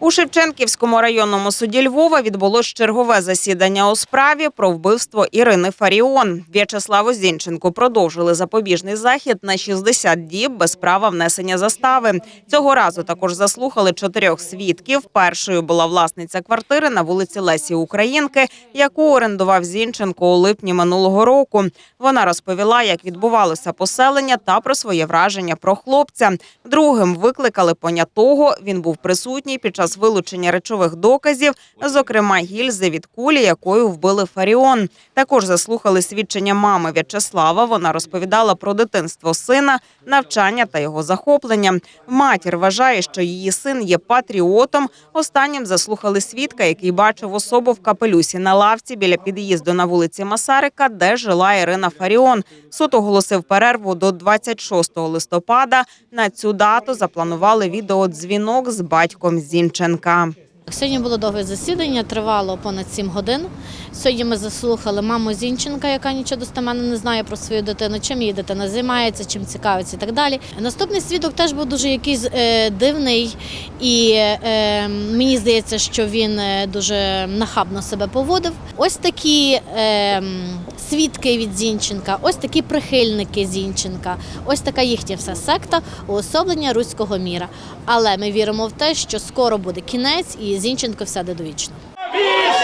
У Шевченківському районному суді Львова відбулось чергове засідання у справі про вбивство Ірини Фаріон. В'ячеславу Зінченку продовжили запобіжний захід на 60 діб без права внесення застави. Цього разу також заслухали чотирьох свідків. Першою була власниця квартири на вулиці Лесі Українки, яку орендував Зінченко у липні минулого року. Вона розповіла, як відбувалося поселення та про своє враження про хлопця. Другим викликали понятого. Він був присутній під час вилучення речових доказів, зокрема гільзи від кулі, якою вбили Фаріон. Також заслухали свідчення мами В'ячеслава. Вона розповідала про дитинство сина, навчання та його захоплення. Матір вважає, що її син є патріотом. Останнім заслухали свідка, який бачив особу в капелюсі на лавці біля під'їзду на вулиці Масарика, де жила Ірина Фаріон. Суд оголосив перерву до 26 листопада. На цю дату запланували відеодзвінок з батьком Зінченка. Демченка. Сьогодні було довге засідання, тривало понад 7 годин. Сьогодні ми заслухали маму Зінченка, яка нічого достеменно не знає про свою дитину, чим її дитина займається, чим цікавиться і так далі. Наступний свідок теж був дуже якийсь е, дивний, і е, мені здається, що він е, дуже нахабно себе поводив. Ось такі е, свідки від Зінченка, ось такі прихильники Зінченка, ось така їхня вся секта уособлення руського міра. Але ми віримо в те, що скоро буде кінець, і Зінченко все довічно. Більше! До